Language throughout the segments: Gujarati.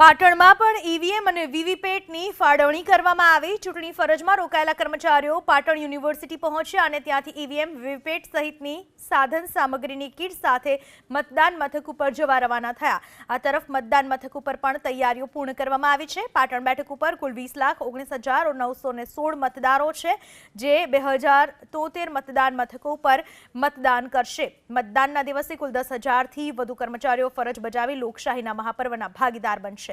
પાટણમાં પણ ઈવીએમ અને વીવીપેટની ફાળવણી કરવામાં આવી. ચૂંટણી ફરજમાં રોકાયેલા કર્મચારીઓ પાટણ યુનિવર્સિટી પહોંચ્યા અને ત્યાંથી ઈવીએમ, વીવીપેટ સહિતની સાધન સામગ્રીની કીટ સાથે મતદાન મથક ઉપર જવા રવાના થયા. આ તરફ મતદાન મથક ઉપર પણ તૈયારીઓ પૂર્ણ કરવામાં આવી છે. પાટણ બેઠક ઉપર કુલ વીસ લાખ ઓગણીસ હજાર નવસો ને સોળ મતદારો છે, જે બે હજાર તોતેર મતદાન મથકો ઉપર મતદાન કરશે. મતદાનના દિવસે કુલ દસ હજારથી વધુ કર્મચારીઓ ફરજ બજાવી લોકશાહીના મહાપર્વના ભાગીદાર બનશે.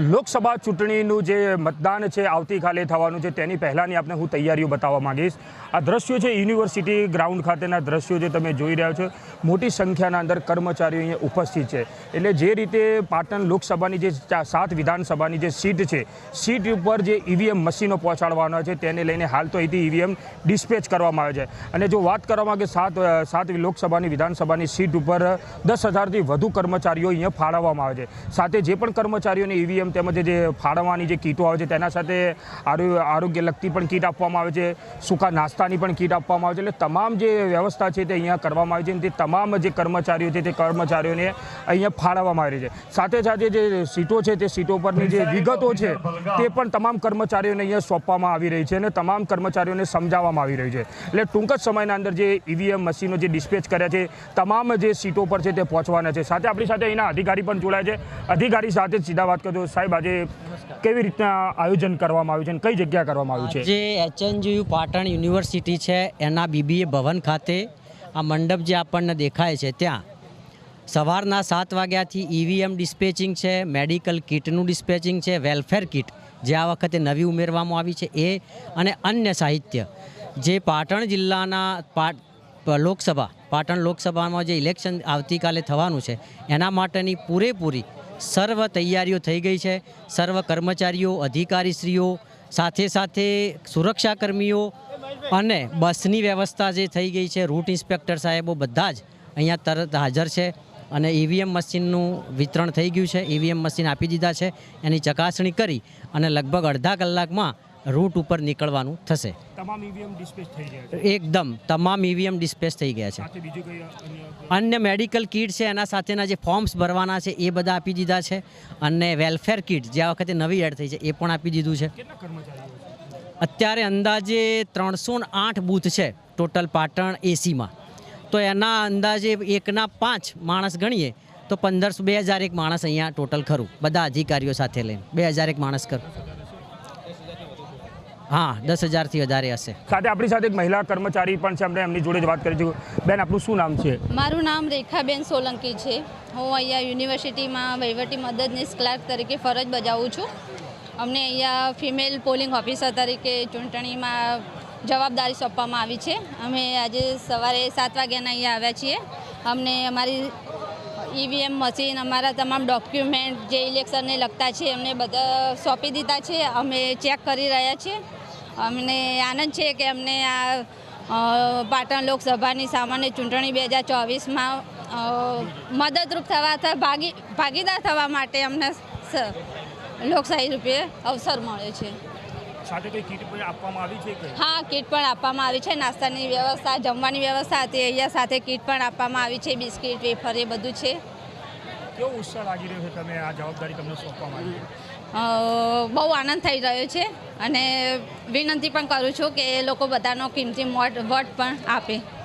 લોકસભા ચૂંટણીનું જે મતદાન છે આવતીકાલે થવાનું છે, તેની પહેલાંની આપણે હું તૈયારીઓ બતાવવા માંગીશ. આ દ્રશ્યો છે યુનિવર્સિટી ગ્રાઉન્ડ ખાતેના દ્રશ્યો જે તમે જોઈ રહ્યા છો. મોટી સંખ્યાના અંદર કર્મચારીઓ અહીંયા ઉપસ્થિત છે. એટલે જે રીતે પાટણ લોકસભાની જે સાત વિધાનસભાની જે સીટ છે, સીટ ઉપર જે ઈવીએમ મશીનો પહોંચાડવાના છે, તેને લઈને હાલ તો અહીંથી ઈવીએમ ડિસ્પેચ કરવામાં આવે છે. અને જો વાત કરવામાં કે સાત સાત લોકસભાની વિધાનસભાની સીટ ઉપર દસ હજારથી વધુ કર્મચારીઓ અહીંયા ફાળવવામાં આવે છે. સાથે જે પણ કર્મચારીઓને ઈવીએમ તેમજ જે ફાળવવાની જે કીટો આવે છે, તેના સાથે આરો- આરોગ્ય લગતી પણ કીટ આપવામાં આવે છે, સૂકા નાસ્તાની પણ કીટ આપવામાં આવે છે, એટલે તમામ જે વ્યવસ્થા છે તે અહીંયા કરવામાં આવી છે અને તે તમામ જે કર્મચારીઓ છે તે કર્મચારીઓને અહીંયા ફાળવવામાં આવી છે. સાથે સાથે જે સીટો છે તે સીટો પરની જે વિગતો છે તે પણ તમામ કર્મચારીઓને અહીંયા સોંપવામાં આવી રહી છે અને તમામ કર્મચારીઓને સમજાવવામાં આવી રહી છે. એટલે ટૂંક જ સમયના અંદર જે ઈવીએમ મશીનો જે ડિસ્પેચ કર્યા છે, તમામ જે સીટો પર છે તે પહોંચવાના છે. સાથે આપણી સાથે અહીંના અધિકારી પણ જોડાયા છે. અધિકારી સાથે સીધા વાત કરજો. સાહેબ આજે કેવી રીતના આયોજન કરવામાં આવ્યું છે અને કઈ જગ્યા કરવામાં આવ્યું છે? જે એચએનજીયુ પાટણ યુનિવર્સિટી છે એના બીબીએ ભવન ખાતે. આ મંડપ જે આપણને દેખાય છે ત્યાં. સવારના સાત વાગ્યાથી ઈવીએમ ડિસ્પેચિંગ છે મેડિકલ કિટનું ડિસ્પેચિંગ છે વેલફેર કિટ જે આ વખતે નવી ઉમેરવામાં આવી છે એ અને અન્ય સાહિત્ય. જે પાટણ જિલ્લાના પાટ લોકસભા પાટણ લોકસભામાં જે ઇલેક્શન આવતીકાલે થવાનું છે એના માટેની પૂરેપૂરી સર્વ તૈયારીઓ થઈ ગઈ છે. સર્વ કર્મચારીઓ, અધિકારીશ્રીઓ, સાથે સાથે સુરક્ષાકર્મીઓ અને બસની વ્યવસ્થા જે થઈ ગઈ છે, રૂટ ઇન્સ્પેક્ટર સાહેબો બધા જ અહીંયા તરત હાજર છે અને ઈવીએમ મશીનનું વિતરણ થઈ ગયું છે. ઈવીએમ મશીન આપી દીધા છે. એની ચકાસણી કરી અને લગભગ અડધા કલાકમાં રૂટ ઉપર નીકળવાનું થશે. તમામ ઈવીએમ ડિસ્પેચ થઈ ગયા એકદમ તમામ ઈવીએમ ડિસ્પેચ થઈ ગયા છે. કઈ અન્ય મેડિકલ કિટ છે એના સાથેના જે ફોર્મ્સ ભરવાના છે એ બધા આપી દીધા છે. અને વેલફેર કિટ જે આ વખતે નવી એડ થઈ છે એ પણ આપી દીધું છે. છે? અત્યારે અંદાજે ત્રણસો આઠ બૂથ છે ટોટલ પાટણ એસીમાં તો એના અંદાજે એકના પાંચ માણસ ગણીએ તો પંદરસો બે હજાર એક માણસ અહીંયા ટોટલ ખરું. બધા અધિકારીઓ સાથે લઈને. બે હજાર એક માણસ ખરું. હા દસ હજારથી વધારે હશે. સાથે આપણી સાથે એક મહિલા કર્મચારી પણ છે આપણે એમની જોડે જ વાત કરીશું બેન આપણું શું નામ છે? મારું નામ રેખાબેન સોલંકી છે. હું અહીંયા યુનિવર્સિટીમાં વહીવટી મદદનીશ ક્લાર્ક તરીકે ફરજ બજાવું છું. અમને અહીંયા ફિમેલ પોલિંગ ઓફિસર તરીકે ચૂંટણીમાં જવાબદારી સોંપવામાં આવી છે. અમે આજે સવારે સાત વાગ્યાના અહીંયા આવ્યા છીએ. અમને અમારી ઈવીએમ મશીન અમારા તમામ ડોક્યુમેન્ટ જે ઇલેક્શનને લગતા છે એમને બધા સોંપી દીધા છે. અમે ચેક કરી રહ્યા છીએ. અમને આનંદ છે કે અમને આ પાટણ લોકસભાની સામાન્ય ચૂંટણી બે હજાર ચોવીસમાં મદદરૂપ થવા ભાગી ભાગીદાર થવા માટે અમને લોકશાહી રૂપે અવસર મળે છે. સાથે કઈ કીટ પણ આપવામાં આવી છે કે? હા કીટ પણ આપવામાં આવી છે. નાસ્તાની વ્યવસ્થા જમવાની વ્યવસ્થા હતી. અહીંયા સાથે કીટ પણ આપવામાં આવી છે. બિસ્કિટ વેફર એ બધું છે. કેવો ઉત્સાહ લાગી રહ્યો છે તમે આ જવાબદારી તમને સોંપવામાં આવી? છે અ, બહુ આનંદ થઈ રહ્યો છે અને વિનંતી પણ કરું છું કે એ લોકો બધાનો કિંમતી મોટ વોટ પણ આપે.